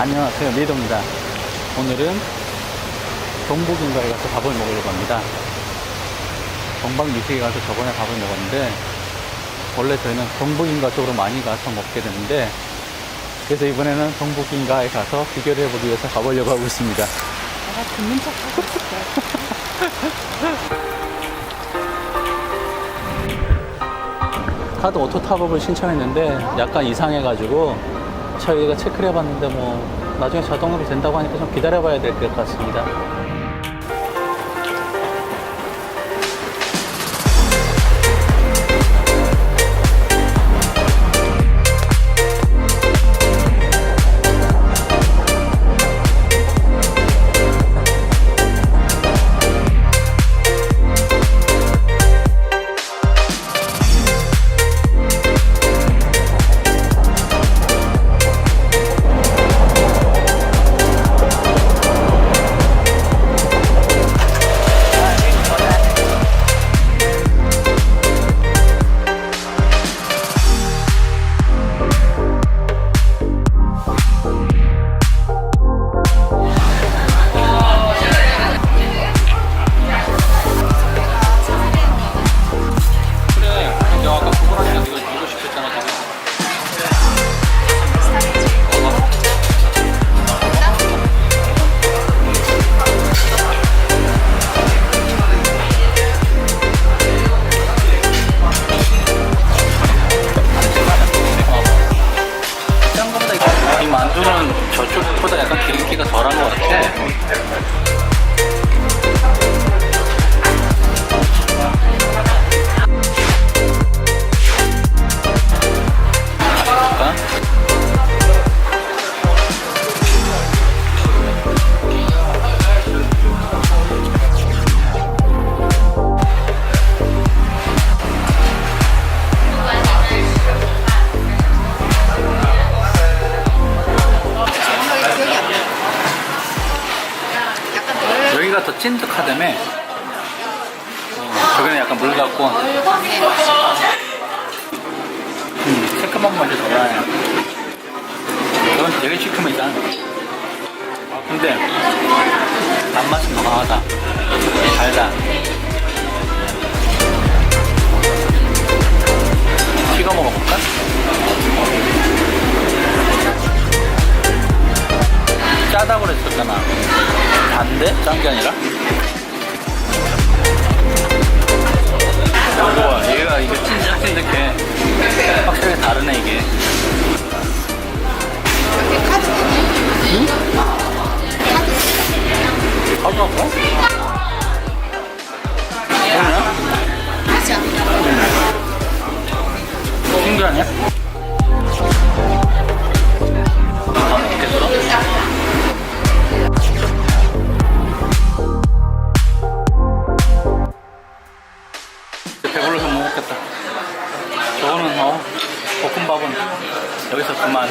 안녕하세요. 리더입니다. 오늘은 동북인가에 가서 밥을 먹으려고 합니다. 동방 미식에 가서 저번에 밥을 먹었는데 원래 저희는 동북인가 쪽으로 많이 가서 먹게 되는데 그래서 이번에는 동북인가에 가서 비교를 해보기 위해서 가보려고 하고 있습니다. 내가 듣는 척 하고 있을게. 카드 오토 탑업을 신청했는데 약간 이상해가지고 저희가 체크를 해봤는데 뭐 나중에 자동으로 된다고 하니까 좀 기다려봐야 될 것 같습니다. 더 나요 저건 되게 시큼하다 아, 근데 단맛은 더 강하다 달다 찍어 먹어볼까? 짜다고 그랬었잖아 단데? 짠 게 아니라? 이게 진짜 찐득해 확실히 다르네 이게 응? 그만.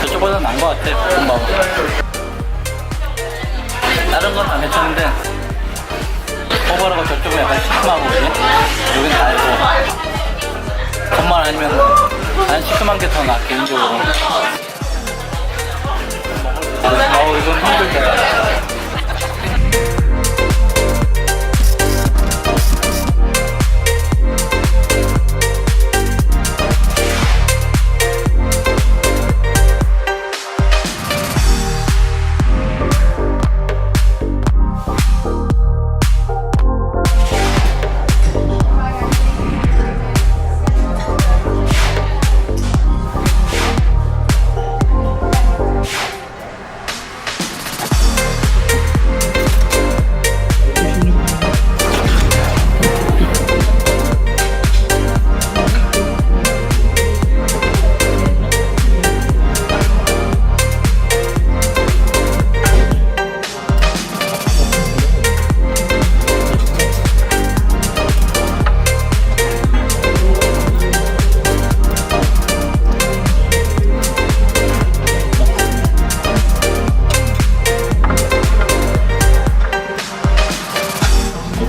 저쪽보다 나은 것 같아 볶음밥은. 다른 건 다 괜찮은데 호버라고 저쪽은 약간 시큼하고 그지? 여긴 달고. 정말 아니면 난 시큼한 게 더 나아 개인적으로. 어 이건 힘들다.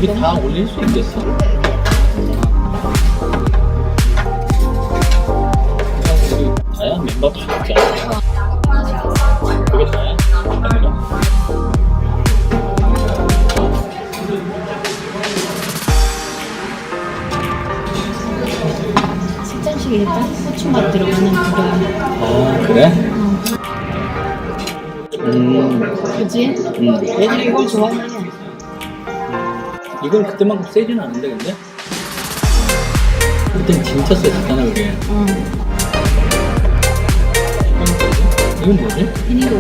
여기 다 올릴 수 있겠어? 너다 먹자. 그게 다야? 식전식에 일단 후추맛 들어가는 그런 아, 그래? 음, 그지? 음. 애들이 이걸 좋아해 이건 그때만큼 세진 않은데, 근데? 그땐 진짜 세졌잖아, 그게. 응 이건 뭐지? 비니로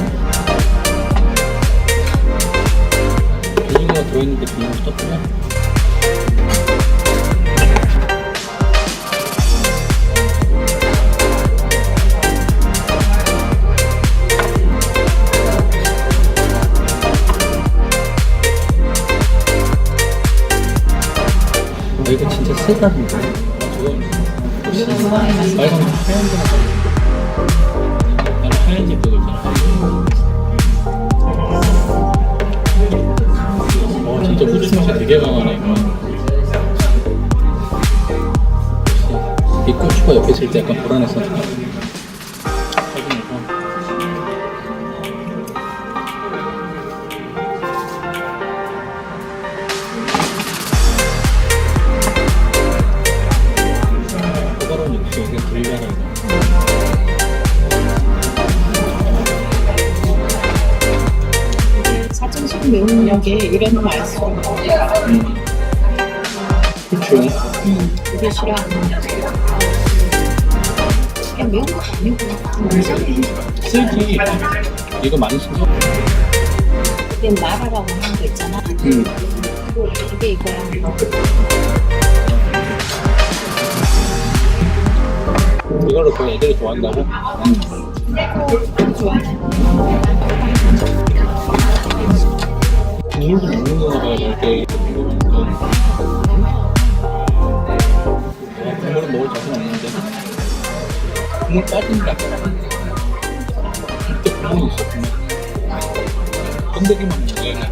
비닐가 들어있는데 비닐을 떴구나. 이거 진짜. 어 후추 맛이 되게 강하네 이거. 이 고추가 옆에 있을 때 약간 불안했어. 확 게 이런 맛있어 음. 후추. 응 그게 싫어 그냥 매운 거 아니고 이상해 쓰기 이거 많이 써서. 그때 마라라고 하는 거 있잖아 음. 그게 이거야 이걸로 그 애들이 좋아한다고? 그거 좋아해 먹는 거가 봐요, 이렇게. 국물은 먹을 자신 없는데. 국물 빠진다. 그때 국물이 있었구나. 건더기만 먹어야 돼.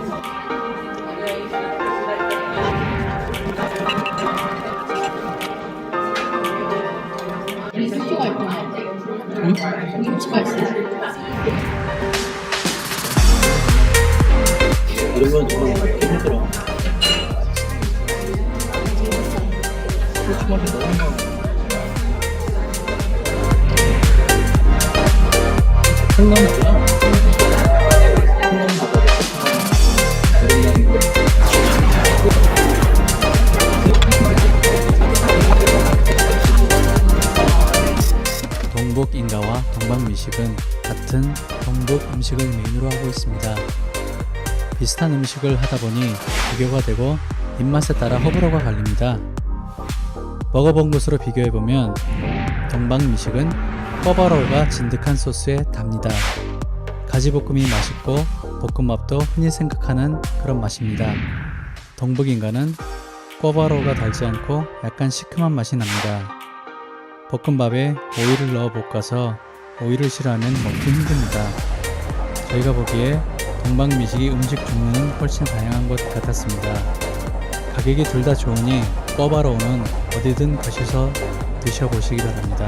거 동북 인가와 동방 미식은 같은 동북 음식을 메인으로 하고 있습니다. 비슷한 음식을 하다 보니 비교가 되고 입맛에 따라 호불호가 갈립니다. 먹어본 것으로 비교해보면 동방 미식은 꿔바로우가 진득한 소스에 답니다. 가지볶음이 맛있고 볶음밥도 흔히 생각하는 그런 맛입니다. 동북 인가는 꿔바로우가 달지 않고 약간 시큼한 맛이 납니다. 볶음밥에 오이를 넣어 볶아서 오이를 싫어하면 먹기 힘듭니다. 저희가 보기에 동방 미식이 음식 종류는 훨씬 다양한 것 같았습니다. 가격이 둘 다 좋으니 꿔바로우는 어디든 가셔서 드셔보시기 바랍니다.